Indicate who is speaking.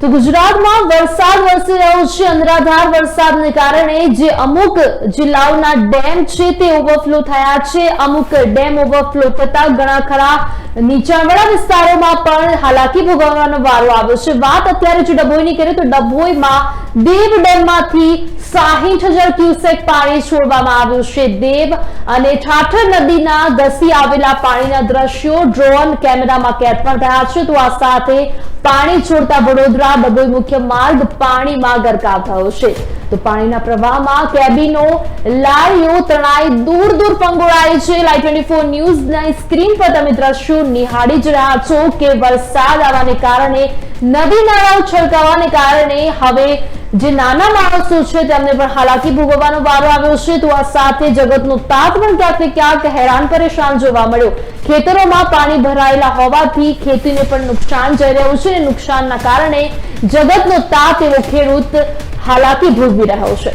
Speaker 1: તો ગુજરાતમાં વરસાદ વરસી રહ્યો છે. અનરાધાર વરસાદને કારણે જે અમુક જિલ્લાઓના ડેમ છે તે ઓવરફ્લો થયા છે. અમુક ડેમ ઓવરફ્લો થતા ઘણા ખરા નીચાણવાળા વિસ્તારોમાં પણ હાલાકી ભોગવવાનો વારો આવ્યો છે. વાત અત્યારે જો ડભોઈની કરીએ તો ડભોઈમાં દેવ ડેમમાંથી સાહીઠ હજાર ક્યુસેક પાણી છોડવામાં આવ્યું છે. દેવ અને ઠાઠર નદીના ધસી આવેલા પાણીના દ્રશ્યો ડ્રોન કેમેરામાં કેદ પણ થયા છે. તો આ સાથે પાણી છોડતા વડોદરા ડભોઈ મુખ્ય માર્ગ પાણીમાં ગરકાવ થયો છે. તો પાણીના પ્રવાહમાં કેબિનો, લારીઓ તણાઈ દૂર દૂર પંગોળાઈ છે. લાઈવ ટ્વેન્ટી ફોર ન્યૂઝના સ્ક્રીન પર તમે દ્રશ્યો નિહાળી જ રહ્યા છો કે વરસાદ આવવાને કારણે નદી નાળાઓ છલકાવાને કારણે હવે જે નાના માણસો છે તેમને પણ હાલાકી ભોગવવાનો વારો આવ્યો છે. તો આ સાથે જગતનો તાત પણ ક્યાંક ક્યાંક હેરાન પરેશાન જોવા મળ્યો. ખેતરોમાં પાણી ભરાયેલા હોવાથી ખેતીને પણ નુકસાન જઈ રહ્યું છે. નુકસાનના કારણે જગતનો તાત એવો ખેડૂત હાલાકી ભોગવી રહ્યો છે.